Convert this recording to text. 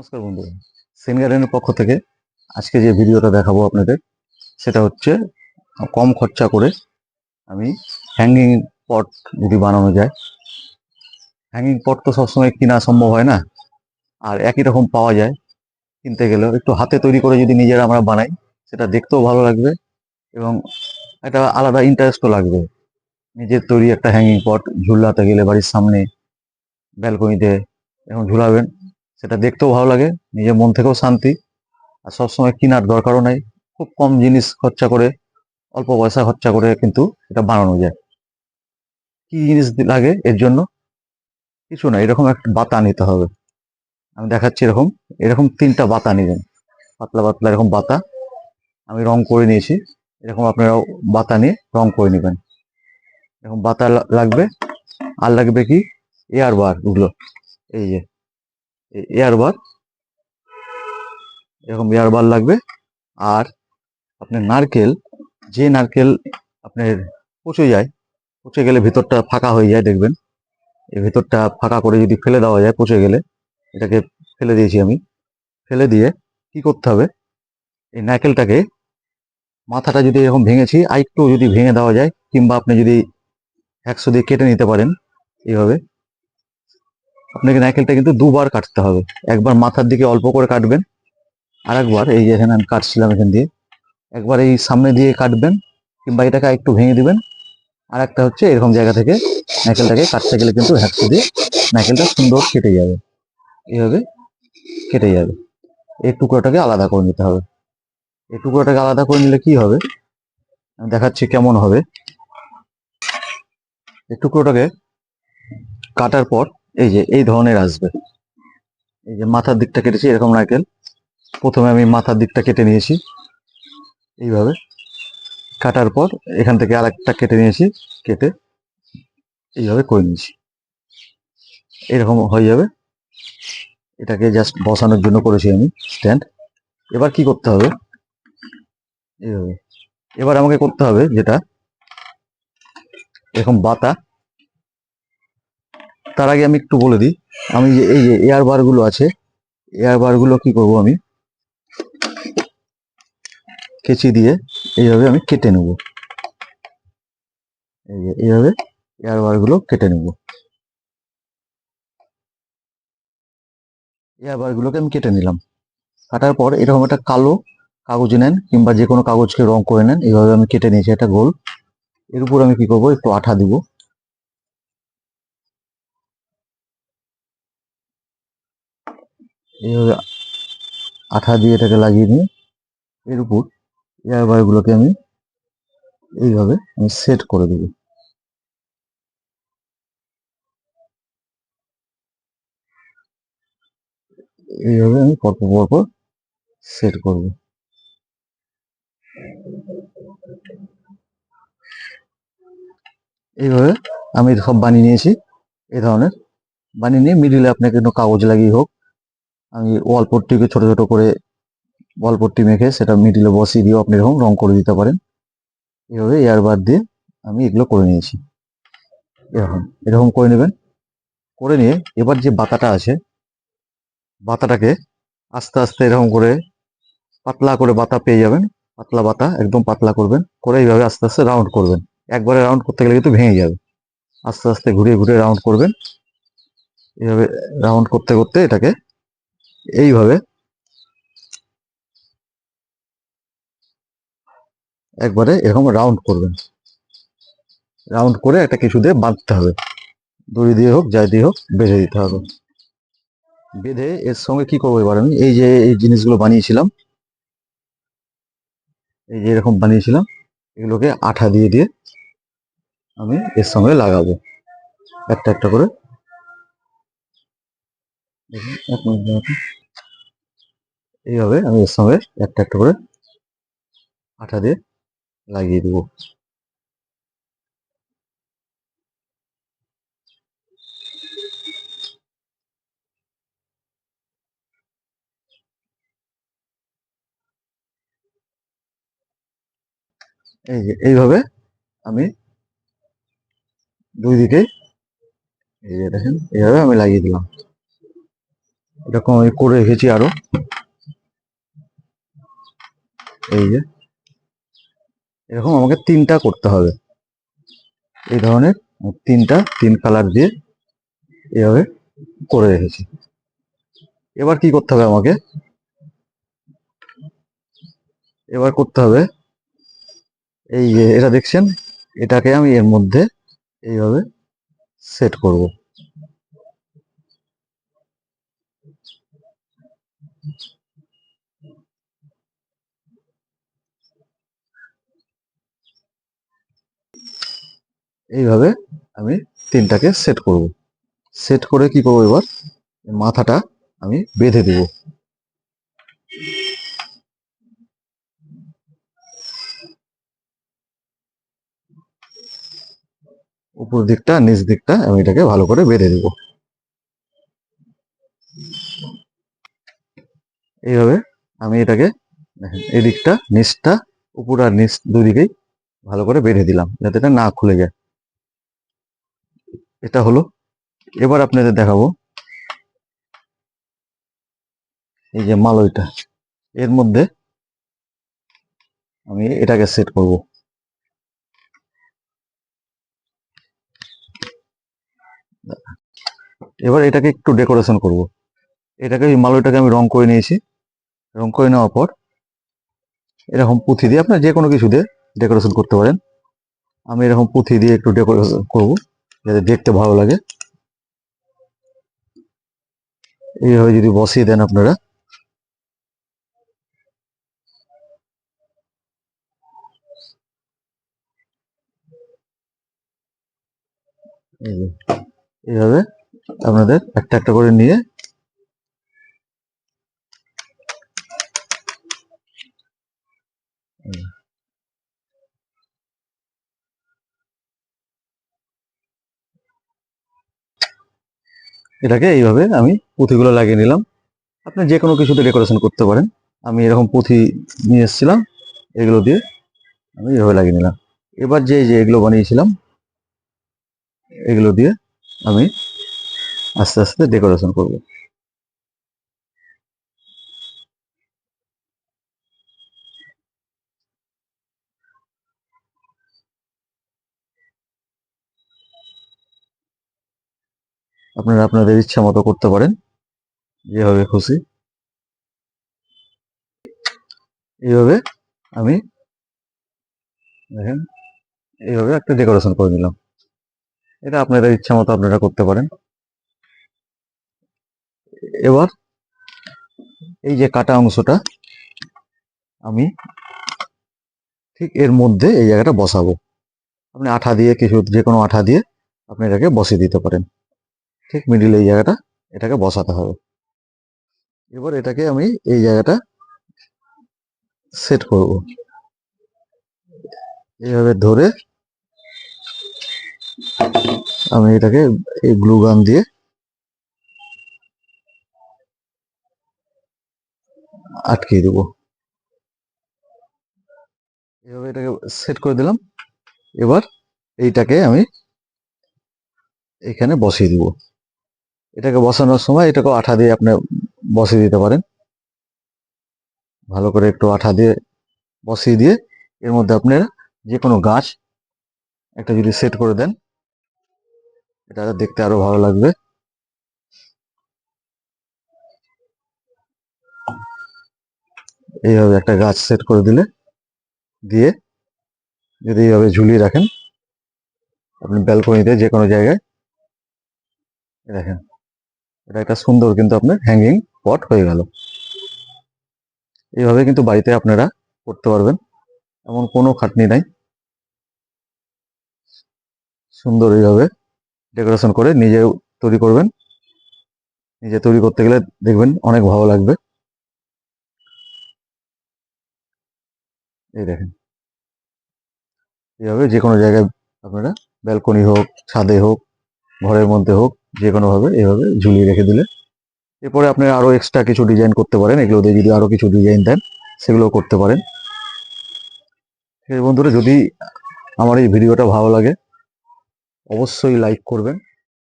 নমস্কার বন্ধু সেন গার্ডেনের পক্ষ থেকে আজকে যে ভিডিওটা দেখাবো আপনাদের, সেটা হচ্ছে কম খরচা করে আমি হ্যাঙ্গিং পট যদি বানানো যায়। হ্যাঙ্গিং পট তো সবসময় কিনা সম্ভব হয় না, আর একই রকম পাওয়া যায়। কিনতে গেলেও একটু হাতে তৈরি করে যদি নিজেরা আমরা বানাই, সেটা দেখতেও ভালো লাগবে এবং একটা আলাদা ইন্টারেস্টও লাগবে। নিজের তৈরি একটা হ্যাঙ্গিং পট ঝুলাতে গেলে বাড়ির সামনে ব্যালকনিতে এখন ঝুলাবেন সেটা দেখতেও ভালো লাগে, নিজের মন থেকেও শান্তি। আর সবসময় কেনার দরকারও নাই, খুব কম জিনিস খরচা করে, অল্প পয়সা খরচা করে কিন্তু এটা বানানো যায়। কি জিনিস লাগে এর জন্য? কিছু না, এরকম একটা বাতা নিতে হবে। আমি দেখাচ্ছি এরকম এরকম তিনটা বাতা নিবেন। পাতলা পাতলা এরকম বাতা, আমি রং করে নিয়েছি, এরকম আপনারাও বাতা নিয়ে রং করে নেবেন। এরকম বাতা লাগবে, আর লাগবে কি? এয়ার বার এই যে। Air bar. এরকম এয়ার বার লাগবে। আর আপনার নারকেল, যে নারকেল আপনার পচে যায়, পচে গেলে ভিতরটা ফাঁকা হয়ে যায়, দেখবেন। এই ভিতরটা ফাঁকা করে যদি ফেলে দেওয়া যায়, পচে গেলে, এটাকে ফেলে দিয়েছি আমি। ফেলে দিয়ে কি করতে হবে? এই নারকেলটাকে মাথাটা যদি এরকম ভেঙেছি, আরেকটু যদি ভেঙে দেওয়া যায়, কিংবা আপনি যদি একশো দিয়ে কেটে নিতে পারেন, এইভাবে আপনাকে নারকেলটা কিন্তু দুবার কাটতে হবে। একবার মাথার দিকে অল্প করে কাটবেন আর একবার এই যে এখানে আমি কাটছিলাম এখান দিয়ে, একবার এই সামনে দিয়ে কাটবেন কিংবা এটাকে একটু ভেঙে দিবেন। আর একটা হচ্ছে এরকম জায়গা থেকে নারকেলটাকে কাটতে গেলে কিন্তু হ্যাকসু দিয়ে নারকেলটা সুন্দর কেটে যাবে। এইভাবে কেটে যাবে। এই টুকরোটাকে আলাদা করে নিতে হবে। এই টুকরোটাকে আলাদা করে নিলে কি হবে? দেখাচ্ছি কেমন হবে। এই টুকরোটাকে কাটার পর এই যে, এই ধরনের আসবে। এই যে মাথার দিকটা কেটেছি, এরকম নারকেল। প্রথমে আমি মাথার দিকটা কেটে নিয়েছি, এইভাবে। কাটার পর এখান থেকে আরেকটা কেটে নিয়েছি, কেটে এইভাবে করে নিয়েছি। এরকম হয়ে যাবে। এটাকে জাস্ট বসানোর জন্য করেছি আমি স্ট্যান্ড এবার কি করতে হবে? এইভাবে। এবার আমাকে করতে হবে যেটা, এরকম বাতা। তার আগে আমি একটু বলে দিই। আমি যে এই যে এয়ার বারগুলো আছে এয়ার বারগুলো কি করব আমি? কেচি দিয়ে এইভাবে আমি কেটে নেব। এই যে এইভাবে এয়ার বারগুলো কেটে নেব। এয়ার বার গুলোকে আমি কেটে নিলাম। কাটার পর এরকম একটা কালো কাগজ নেন কিংবা যে কোনো কাগজকে রং করে নেন, এইভাবে আমি কেটে নিয়েছি একটা গোল। এর উপর আমি কি করব? একটু আঠা দিব। এইভাবে আঠা দিয়ে এটাকে লাগিয়ে নিয়ে এর উপর এয়ার বার গুলোকে আমি এইভাবে আমি সেট করে দেবো। এইভাবে আমি পরপর পরপর সেট করব। এইভাবে আমি সব বানিয়ে নিয়েছি এই ধরনের। বানিয়ে নিয়ে মিডিলে আপনাকে কোনো কাগজ লাগিয়ে হোক আমি ওয়াল পট্টিকে ছোট ছোট করে ওয়াল পট্টি মেখে সেটা মিডিলে বসিয়ে দিয়েও আপনি এরকম রং করে দিতে পারেন। এইভাবে এয়ারবার দিয়ে আমি এগুলো করে নিয়েছি। এরকম এরকম করে নেবেন। করে নিয়ে এবার যে বাতাটা আছে, বাতাটাকে আস্তে আস্তে এরকম করে পাতলা করে বাতা পেয়ে যাবেন। পাতলা বাতা, একদম পাতলা করবেন। করে এইভাবে আস্তে আস্তে রাউন্ড করবেন। একবারে রাউন্ড করতে গেলে কিন্তু ভেঙে যাবে। আস্তে আস্তে ঘুরিয়ে ঘুরিয়ে রাউন্ড করবেন। এইভাবে রাউন্ড করতে করতে এটাকে এইভাবে। একবারে এরকম রাউন্ড করবেন। রাউন্ড করে একটা কিছু দিয়ে বাঁধতে হবে। দড়ি দিয়ে হোক যাই দিয়ে হোক, বেঁধে দিতে হবে। বেঁধে এর সঙ্গে কি করব এবার আমি? এই যে এই জিনিসগুলো বানিয়েছিলাম, এই যে এরকম বানিয়েছিলাম, এগুলোকে আঠা দিয়ে দিয়ে আমি এর সঙ্গে লাগাবো। একটা একটা করে এইভাবে আমি এর সঙ্গে একটা একটা করে আঠা দিয়ে লাগিয়ে দেবো। এই যে, এইভাবে আমি দুই দিকে এই যে দেখেন, এইভাবে আমি লাগিয়ে দিলাম। এরকম আমি করে রেখেছি আরও। এই যে। এরকম আমাকে তিনটা করতে হবে। এই ধরনের তিনটা, তিন কালার দিয়ে এভাবে করে রেখেছি। এবার কি করতে হবে আমাকে? এবার করতে হবে এই যে, এটা দেখছেন? এটাকে আমি এর মধ্যে এইভাবে সেট করব। এইভাবে আমি তিনটাকে সেট করব। সেট করে কি করব এবার? মাথাটা আমি বেঁধে দেব। উপর দিকটা, নিচ দিকটা আমি এটাকে ভালো করে বেঁধে দেব। এইভাবে আমি এটাকে এই নিচটা, উপর আর নিচ দুদিকেই ভালো করে বেঁধে দিলাম, যাতে এটা না খুলে যায়। এটা হলো। এবার আপনাদের দেখাবো। এই যে মালয়টা এর মধ্যে আমি এটাকে সেট করব। এবার এটাকে একটু ডেকোরেশন করব। এটাকে এই মালয়টাকে আমি রং করে নিয়েছি। রং করে নেওয়ার পর এরকম পুঁথি দিয়ে আপনার যে কোনো কিছু দিয়ে ডেকোরেশন করতে পারেন। আমি এরকম পুঁথি দিয়ে একটু ডেকোরেশন করব। যাতে দেখতে ভালো লাগে। এইভাবে যদি বসিয়ে দেন আপনারা। এই এইভাবে আপনাদের একটা একটা করে নিয়ে এই। এটাকে এইভাবে আমি পুঁথিগুলো লাগিয়ে নিলাম। আপনি যে কোনো কিছুতে ডেকোরেশন করতে পারেন। আমি এরকম পুঁথি নিয়ে এসেছিলাম, এগুলো দিয়ে আমি এভাবে লাগিয়ে নিলাম। এবার যে যে এগুলো বানিয়েছিলাম, এগুলো দিয়ে আমি আস্তে আস্তে ডেকোরেশন করব। আপনারা আপনাদের ইচ্ছা মতো করতে পারেন। যেভাবে খুশি। এইভাবে আমি দেখেন, এইভাবে একটা ডেকোরেশন করে নিলাম। এটা আপনাদের ইচ্ছা মতো আপনারা করতে পারেন। এবার এই যে কাটা অংশটা, আমি ঠিক এর মধ্যে এই জায়গাটা বসাবো। আপনি আঠা দিয়ে, কিছু যে কোনো আঠা দিয়ে আপনি এটাকে বসিয়ে দিতে পারেন। ঠিক মিডিল এই জায়গাটা এটাকে বসাতে হবে। এবার এটাকে আমি এই জায়গাটা সেট করব। এইভাবে ধরে আমি এটাকে এই গ্লু গান দিয়ে আটকিয়ে দেবো। এভাবে এটাকে সেট করে দিলাম। এবার এইটাকে আমি এখানে বসিয়ে দিব। এটাকে বসানোর সময় এটাকে আঠা দিয়ে আপনি বসিয়ে দিতে পারেন। ভালো করে একটু আঠা দিয়ে বসিয়ে দিয়ে এর মধ্যে আপনারা যে কোনো গাছ একটা যদি সেট করে দেন, এটা দেখতে আরও ভালো লাগবে। এইভাবে একটা গাছ সেট করে দিলে, দিয়ে যদি এইভাবে ঝুলিয়ে রাখেন, আপনি ব্যালকনিতে যে কোনো জায়গায় দেখেন। এটা একটা সুন্দর কিন্তু আপনার হ্যাঙ্গিং পট হয়ে গেল। এইভাবে কিন্তু বাড়িতে আপনারা করতে পারবেন। এমন কোনো খাটনি নাই। সুন্দর এইভাবে ডেকোরেশন করে নিজে তৈরি করবেন। নিজে তৈরি করতে গেলে দেখবেন অনেক ভালো লাগবে। এই দেখেন। এইভাবে যে কোনো জায়গায় আপনারা ব্যালকনি হোক, ছাদে হোক, ঘরের মধ্যে হোক যে কোনোভাবে এভাবে ঝুলিয়ে রেখে দিলে। এরপরে আপনি আরও এক্সট্রা কিছু ডিজাইন করতে পারেন। এগুলো দিয়ে যদি আরও কিছু ডিজাইন দেন সেগুলো করতে পারেন। বন্ধুরা, যদি আমার এই ভিডিওটা ভালো লাগে, অবশ্যই লাইক করবেন।